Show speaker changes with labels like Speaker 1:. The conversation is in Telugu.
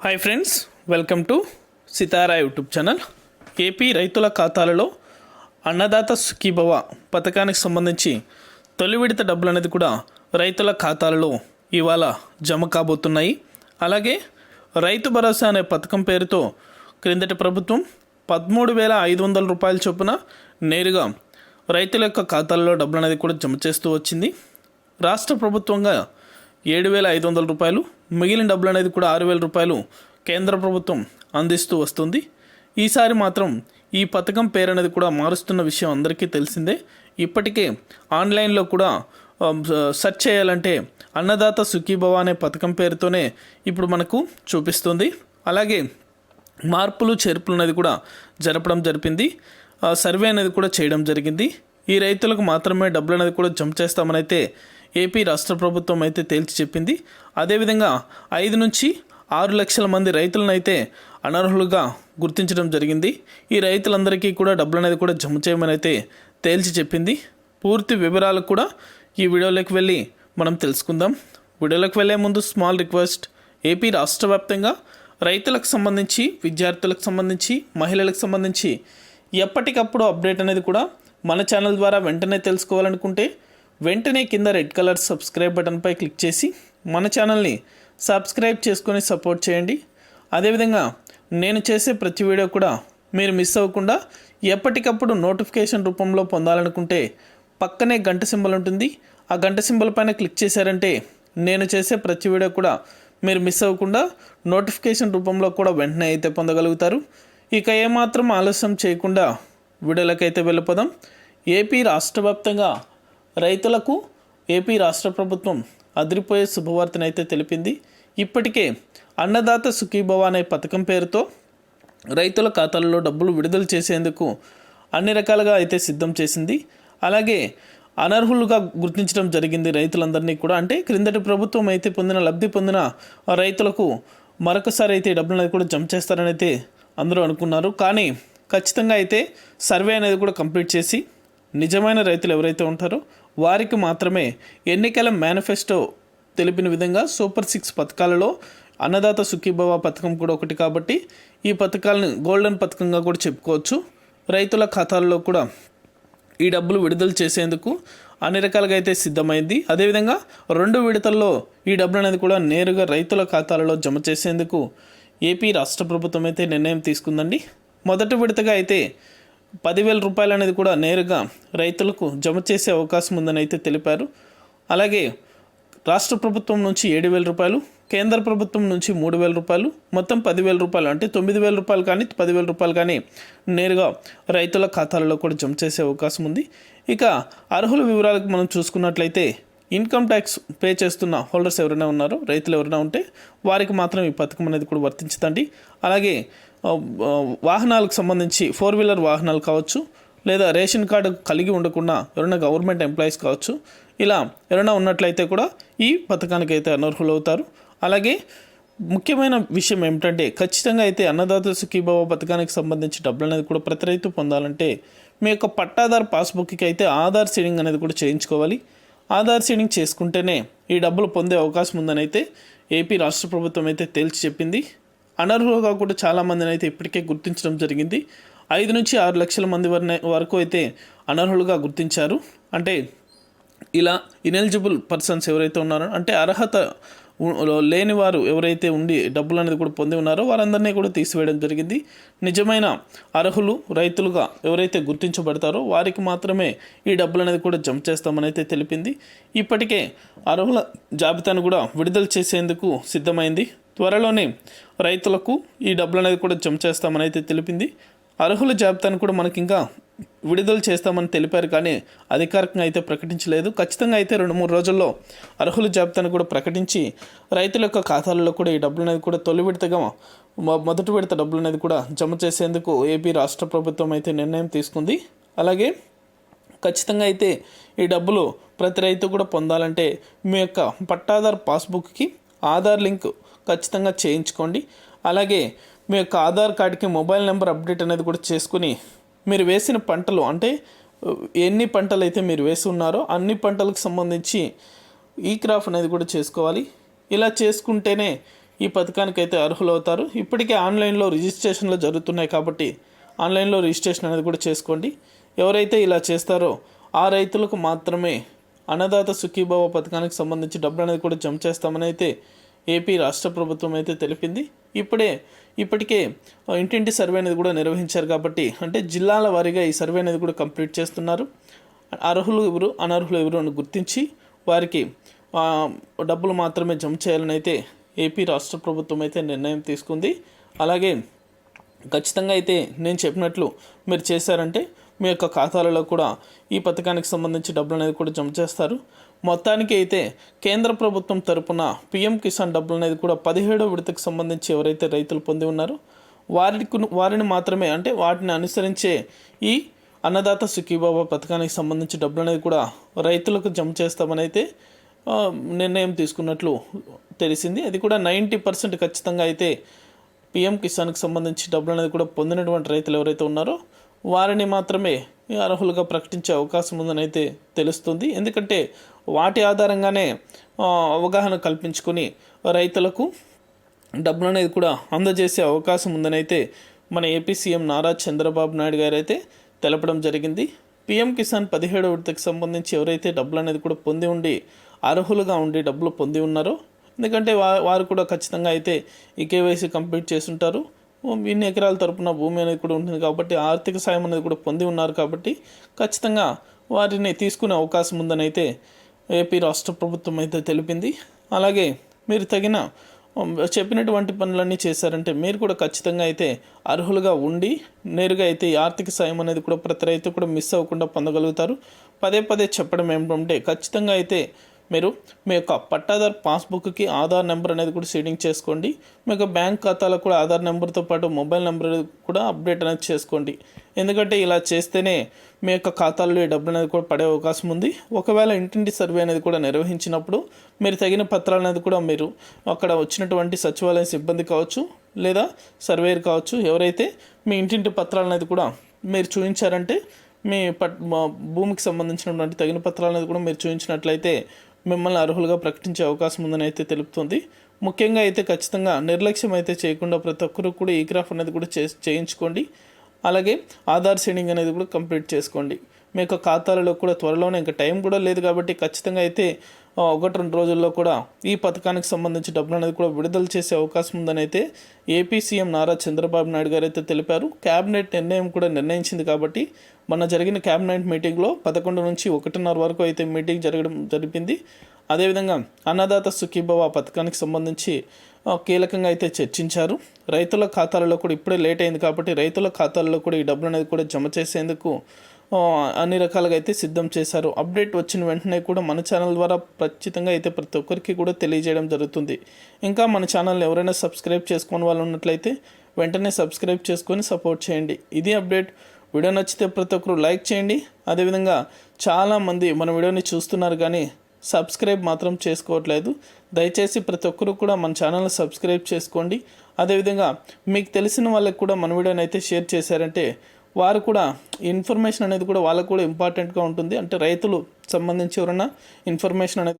Speaker 1: Hi friends welcome to Sitara YouTube channel AP రైతుల ఖాతాలలో అన్నదాత సుఖీభవ పథకానికి సంబంధించి తొలి విడత డబ్బులు అనేది కూడా రైతుల ఖాతాలలో ఇవాళ జమ కాబోతున్నాయి. అలాగే రైతు భరోసా అనే పథకం పేరుతో క్రిందటి ప్రభుత్వం పదమూడు వేల ఐదు వందల రూపాయల చొప్పున నేరుగా రైతుల యొక్క ఖాతాల్లో డబ్బులు అనేది కూడా జమ చేస్తూ వచ్చింది. రాష్ట్ర ప్రభుత్వంగా ఏడు వేల ఐదు వందల రూపాయలు మిగిలిన డబ్బులు అనేది కూడా ఆరు వేల రూపాయలు కేంద్ర ప్రభుత్వం అందిస్తూ వస్తుంది. ఈసారి మాత్రం ఈ పథకం పేరు అనేది కూడా మారుస్తున్న విషయం అందరికీ తెలిసిందే. ఇప్పటికే ఆన్లైన్లో కూడా సెర్చ్ చేయాలంటే అన్నదాత సుఖీభవ అనే పథకం పేరుతోనే ఇప్పుడు మనకు చూపిస్తుంది. అలాగే మార్పులు చేర్పులు అనేది కూడా జరపడం జరిపింది. సర్వే అనేది కూడా చేయడం జరిగింది. ఈ రైతులకు మాత్రమే డబ్బులు అనేది కూడా జమ చేస్తామనైతే ఏపీ రాష్ట్ర ప్రభుత్వం అయితే తేల్చి చెప్పింది. అదేవిధంగా ఐదు నుంచి ఆరు లక్షల మంది రైతులను అయితే అనర్హులుగా గుర్తించడం జరిగింది. ఈ రైతులందరికీ కూడా డబ్బులు అనేది కూడా జమ చేయమని అయితే తేల్చి చెప్పింది. పూర్తి వివరాలు కూడా ఈ వీడియోలోకి వెళ్ళి మనం తెలుసుకుందాం. వీడియోలోకి వెళ్ళే ముందు స్మాల్ రిక్వెస్ట్ ఏపీ రాష్ట్ర వ్యాప్తంగా రైతులకు సంబంధించి విద్యార్థులకు సంబంధించి మహిళలకు సంబంధించి ఎప్పటికప్పుడు అప్డేట్ అనేది కూడా మన ఛానల్ ద్వారా వెంటనే తెలుసుకోవాలనుకుంటే వెంటనే కింద రెడ్ కలర్ సబ్స్క్రైబ్ బటన్పై క్లిక్ చేసి మన ఛానల్ని సబ్స్క్రైబ్ చేసుకొని సపోర్ట్ చేయండి. అదేవిధంగా నేను చేసే ప్రతి వీడియో కూడా మీరు మిస్ అవ్వకుండా ఎప్పటికప్పుడు నోటిఫికేషన్ రూపంలో పొందాలనుకుంటే పక్కనే గంట సింబల్ ఉంటుంది. ఆ గంట సింబల్ పైన క్లిక్ చేశారంటే నేను చేసే ప్రతి వీడియో కూడా మీరు మిస్ అవ్వకుండా నోటిఫికేషన్ రూపంలో కూడా వెంటనే అయితే పొందగలుగుతారు. ఇక ఏమాత్రం ఆలస్యం చేయకుండా వీడియోలకైతే వెళ్ళిపోదాం. ఏపీ రాష్ట్ర వ్యాప్తంగా రైతులకు ఏపీ రాష్ట్ర ప్రభుత్వం అదిరిపోయే శుభవార్తనైతే తెలిపింది. ఇప్పటికే అన్నదాత సుఖీభవ అనే పథకం పేరుతో రైతుల ఖాతాలలో డబ్బులు విడుదల చేసేందుకు అన్ని రకాలుగా అయితే సిద్ధం చేసింది. అలాగే అనర్హులుగా గుర్తించడం జరిగింది రైతులందరినీ కూడా. అంటే క్రిందటి ప్రభుత్వం అయితే పొందిన లబ్ధి పొందిన రైతులకు మరొకసారి అయితే డబ్బులు అనేది కూడా జమ చేస్తారని అయితే అందరూ అనుకున్నారు. కానీ ఖచ్చితంగా అయితే సర్వే అనేది కూడా కంప్లీట్ చేసి నిజమైన రైతులు ఎవరైతే ఉంటారో వారికి మాత్రమే ఎన్నికల మేనిఫెస్టో తెలిపిన విధంగా సూపర్ సిక్స్ పథకాలలో అన్నదాత సుఖీభవ పథకం కూడా ఒకటి కాబట్టి ఈ పథకాలను గోల్డెన్ పథకంగా కూడా చెప్పుకోవచ్చు. రైతుల ఖాతాల్లో కూడా ఈ డబ్బులు విడుదల చేసేందుకు అన్ని రకాలుగా అయితే సిద్ధమైంది. అదేవిధంగా రెండు విడతల్లో ఈ డబ్బులు అనేది కూడా నేరుగా రైతుల ఖాతాలలో జమ చేసేందుకు ఏపీ రాష్ట్ర ప్రభుత్వం అయితే నిర్ణయం తీసుకుందండి. మొదటి విడతగా అయితే పదివేల రూపాయలు అనేది కూడా నేరుగా రైతులకు జమ చేసే అవకాశం ఉందని అయితే తెలిపారు. అలాగే రాష్ట్ర ప్రభుత్వం నుంచి ఏడు వేల రూపాయలు కేంద్ర ప్రభుత్వం నుంచి మూడు వేల రూపాయలు మొత్తం పదివేల రూపాయలు అంటే తొమ్మిది వేల రూపాయలు కానీ పదివేల రూపాయలు కానీ నేరుగా రైతుల ఖాతాలలో కూడా జమ చేసే అవకాశం ఉంది. ఇక అర్హుల వివరాలకు మనం చూసుకున్నట్లయితే ఇన్కమ్ ట్యాక్స్ పే చేస్తున్న హోల్డర్స్ ఎవరైనా ఉన్నారో రైతులు ఎవరైనా ఉంటే వారికి మాత్రం ఈ పథకం అనేది కూడా వర్తించదండి. అలాగే వాహనాలకు సంబంధించి ఫోర్ వీలర్ వాహనాలు కావచ్చు లేదా రేషన్ కార్డు కలిగి ఉండకుండా ఎవరైనా గవర్నమెంట్ ఎంప్లాయీస్ కావచ్చు ఇలా ఎవరైనా ఉన్నట్లయితే కూడా ఈ పథకానికి అయితే అనర్హులు అవుతారు అలాగే ముఖ్యమైన విషయం ఏమిటంటే ఖచ్చితంగా అయితే అన్నదాత సుఖీభావ పథకానికి సంబంధించి డబ్బులు అనేది కూడా ప్రతి రైతు పొందాలంటే మీ యొక్క పట్టాదార్ పాస్బుక్కి అయితే ఆధార్ సీడింగ్ అనేది కూడా చేయించుకోవాలి. ఆధార్ సీడింగ్ చేసుకుంటేనే ఈ డబ్బులు పొందే అవకాశం ఉందని అయితే ఏపీ రాష్ట్ర ప్రభుత్వం అయితే తేల్చి చెప్పింది. అనర్హులుగా కూడా చాలామందిని అయితే ఇప్పటికే గుర్తించడం జరిగింది. ఐదు నుంచి ఆరు లక్షల మంది వరకు అయితే అనర్హులుగా గుర్తించారు. అంటే ఇలా ఇనెలిజిబుల్ పర్సన్స్ ఎవరైతే ఉన్నారో అంటే అర్హత లేని వారు ఎవరైతే ఉండి డబ్బులు అనేది కూడా పొంది ఉన్నారో వారందరినీ కూడా తీసివేయడం జరిగింది. నిజమైన అర్హులు రైతులుగా ఎవరైతే గుర్తించబడతారో వారికి మాత్రమే ఈ డబ్బులు అనేది కూడా జమ చేస్తామని అయితే తెలిపింది. ఇప్పటికే అర్హుల జాబితాను కూడా విడుదల చేసేందుకు సిద్ధమైంది. త్వరలోనే రైతులకు ఈ డబ్బులు అనేది కూడా జమ చేస్తామని అయితే తెలిపింది. అర్హుల జాబితాను కూడా మనకి ఇంకా విడుదల చేస్తామని తెలిపారు కానీ అధికారికంగా అయితే ప్రకటించలేదు. ఖచ్చితంగా అయితే రెండు మూడు రోజుల్లో అర్హుల జాబితాను కూడా ప్రకటించి రైతుల యొక్క ఖాతాలలో కూడా ఈ డబ్బులు అనేది కూడా తొలి విడతగా మొదటి విడత డబ్బులు అనేది కూడా జమ చేసేందుకు ఏపీ రాష్ట్ర ప్రభుత్వం అయితే నిర్ణయం తీసుకుంది. అలాగే ఖచ్చితంగా అయితే ఈ డబ్బులు ప్రతి రైతు కూడా పొందాలంటే మీ యొక్క పట్టాదార్ పాస్బుక్కి ఆధార్ లింక్ ఖచ్చితంగా చేయించుకోండి. అలాగే మీ యొక్క ఆధార్ కార్డుకి మొబైల్ నెంబర్ అప్డేట్ అనేది కూడా చేసుకుని మీరు వేసిన పంటలు అంటే ఎన్ని పంటలు అయితే మీరు వేసి ఉన్నారో అన్ని పంటలకు సంబంధించి ఈ క్రాఫ్ అనేది కూడా చేసుకోవాలి. ఇలా చేసుకుంటేనే ఈ పథకానికి అయితే అర్హులవుతారు. ఇప్పటికే ఆన్లైన్లో రిజిస్ట్రేషన్లు జరుగుతున్నాయి కాబట్టి ఆన్లైన్లో రిజిస్ట్రేషన్ అనేది కూడా చేసుకోండి. ఎవరైతే ఇలా చేస్తారో ఆ రైతులకు మాత్రమే అన్నదాత సుఖీభావ పథకానికి సంబంధించి డబ్బులు అనేది కూడా జమ చేస్తామని అయితే ఏపీ రాష్ట్ర ప్రభుత్వం అయితే తెలిపింది. ఇప్పుడే ఇప్పటికే ఇంటింటి సర్వే అనేది కూడా నిర్వహించారు కాబట్టి అంటే జిల్లాల వారీగా ఈ సర్వే అనేది కూడా కంప్లీట్ చేస్తున్నారు. అర్హులు ఎవరు అనర్హులు ఎవరు అని గుర్తించి వారికి డబ్బులు మాత్రమే జమ చేయాలని అయితే ఏపీ రాష్ట్ర ప్రభుత్వం అయితే నిర్ణయం తీసుకుంది. అలాగే ఖచ్చితంగా అయితే నేను చెప్పినట్లు మీరు చేశారంటే మీ యొక్క ఖాతాలలో కూడా ఈ పథకానికి సంబంధించి డబ్బులు అనేది కూడా జమ చేస్తారు. మొత్తానికి అయితే కేంద్ర ప్రభుత్వం తరపున పిఎం కిసాన్ డబ్బులు అనేది కూడా పదిహేడో విడతకు సంబంధించి ఎవరైతే రైతులు పొంది ఉన్నారో వారికి వారిని మాత్రమే అంటే వాటిని అనుసరించే ఈ అన్నదాత సుఖీబాబా పథకానికి సంబంధించి డబ్బులు అనేది కూడా రైతులకు జమ చేస్తామని అయితే నిర్ణయం తీసుకున్నట్లు తెలిసింది. అది కూడా నైంటీ పర్సెంట్ ఖచ్చితంగా అయితే పిఎం కిసాన్కి సంబంధించి డబ్బులు అనేది కూడా పొందినటువంటి రైతులు ఎవరైతే ఉన్నారో వారిని మాత్రమే అర్హులుగా ప్రకటించే అవకాశం ఉందని అయితే తెలుస్తుంది. ఎందుకంటే వాటి ఆధారంగానే అవగాహన కల్పించుకొని రైతులకు డబ్బులు అనేది కూడా అందజేసే అవకాశం ఉందని అయితే మన ఏపీ సీఎం నారా చంద్రబాబు నాయుడు గారు అయితే తెలపడం జరిగింది. పీఎం కిసాన్ పదిహేడు విడతకు సంబంధించి ఎవరైతే డబ్బులు అనేది కూడా పొంది ఉండి అర్హులుగా ఉండి డబ్బులు పొంది ఉన్నారో ఎందుకంటే వా వారు కూడా ఖచ్చితంగా అయితే ఈ కేవైసీ కంప్లీట్ చేసి ఉంటారు ఇన్ని ఎకరాల తరపున భూమి అనేది కూడా ఉంటుంది కాబట్టి ఆర్థిక సాయం అనేది కూడా పొంది ఉన్నారు కాబట్టి ఖచ్చితంగా వారిని తీసుకునే అవకాశం ఉందని అయితే ఏపీ రాష్ట్ర ప్రభుత్వం అయితే తెలిపింది. అలాగే మీరు తగిన చెప్పినటువంటి పనులన్నీ చేశారంటే మీరు కూడా ఖచ్చితంగా అయితే అర్హులుగా ఉండి నేరుగా అయితే ఈ ఆర్థిక సాయం అనేది కూడా ప్రతి రైతు కూడా మిస్ అవ్వకుండా పొందగలుగుతారు. పదే పదే చెప్పడం ఏమిటంటే ఖచ్చితంగా అయితే మీరు మీ యొక్క పట్టాదారు పాస్బుక్కి ఆధార్ నెంబర్ అనేది కూడా సీడింగ్ చేసుకోండి. మీ యొక్క బ్యాంక్ ఖాతాలో కూడా ఆధార్ నెంబర్తో పాటు మొబైల్ నెంబర్ కూడా అప్డేట్ అనేది చేసుకోండి. ఎందుకంటే ఇలా చేస్తేనే మీ యొక్క ఖాతాల్లో ఈ డబ్బులు అనేది కూడా పడే అవకాశం ఉంది. ఒకవేళ ఇంటింటి సర్వే అనేది కూడా నిర్వహించినప్పుడు మీరు తగిన పత్రాలు అనేది కూడా మీరు అక్కడ వచ్చినటువంటి సచివాలయ సిబ్బంది కావచ్చు లేదా సర్వేయర్ కావచ్చు ఎవరైతే మీ ఇంటింటి పత్రాలు అనేది కూడా మీరు చూపించారంటే మీ పట్ మా భూమికి సంబంధించినటువంటి తగిన పత్రాలు అనేది కూడా మీరు చూపించినట్లయితే మిమ్మల్ని అర్హులుగా ప్రకటించే అవకాశం ఉందని అయితే తెలుపుతుంది. ముఖ్యంగా అయితే ఖచ్చితంగా నిర్లక్ష్యం అయితే చేయకుండా ప్రతి ఒక్కరు కూడా ఈ గ్రాఫ్ అనేది కూడా చే చేయించుకోండి. అలాగే ఆధార్ సీడింగ్ అనేది కూడా కంప్లీట్ చేసుకోండి. మీ యొక్క ఖాతాలలో కూడా త్వరలోనే ఇంకా టైం కూడా లేదు కాబట్టి ఖచ్చితంగా అయితే ఒకటి రెండు రోజుల్లో కూడా ఈ పథకానికి సంబంధించి డబ్బులు అనేది కూడా విడుదల చేసే అవకాశం ఉందని అయితే ఏపీ సీఎం నారా చంద్రబాబు నాయుడు గారు అయితే తెలిపారు. క్యాబినెట్ నిర్ణయం కూడా నిర్ణయించింది కాబట్టి మొన్న జరిగిన క్యాబినెట్ మీటింగ్లో పదకొండు నుంచి ఒకటిన్నర వరకు అయితే మీటింగ్ జరగడం జరిపింది. అదేవిధంగా అన్నదాత సుఖీభవ పథకానికి సంబంధించి కీలకంగా అయితే చర్చించారు. రైతుల ఖాతాలలో కూడా ఇప్పుడే లేట్ అయింది కాబట్టి రైతుల ఖాతాల్లో కూడా ఈ డబ్బులు అనేది కూడా జమ చేసేందుకు అన్ని రకాలుగా అయితే సిద్ధం చేశారు. అప్డేట్ వచ్చిన వెంటనే కూడా మన ఛానల్ ద్వారా ఖచ్చితంగా అయితే ప్రతి ఒక్కరికి కూడా తెలియజేయడం జరుగుతుంది. ఇంకా మన ఛానల్ని ఎవరైనా సబ్స్క్రైబ్ చేసుకుని వాళ్ళు ఉన్నట్లయితే వెంటనే సబ్స్క్రైబ్ చేసుకొని సపోర్ట్ చేయండి. ఇది అప్డేట్. వీడియో నచ్చితే ప్రతి ఒక్కరు లైక్ చేయండి. అదేవిధంగా చాలామంది మన వీడియోని చూస్తున్నారు కానీ సబ్స్క్రైబ్ మాత్రం చేసుకోవట్లేదు. దయచేసి ప్రతి ఒక్కరు కూడా మన ఛానల్ని సబ్స్క్రైబ్ చేసుకోండి. అదేవిధంగా మీకు తెలిసిన వాళ్ళకి కూడా మన వీడియోని అయితే షేర్ చేశారంటే వారు కూడా ఇన్ఫర్మేషన్ అనేది కూడా వాళ్ళకు కూడా ఇంపార్టెంట్గా ఉంటుంది. అంటే రైతులు సంబంధించి ఎవరైనా ఇన్ఫర్మేషన్ అనేది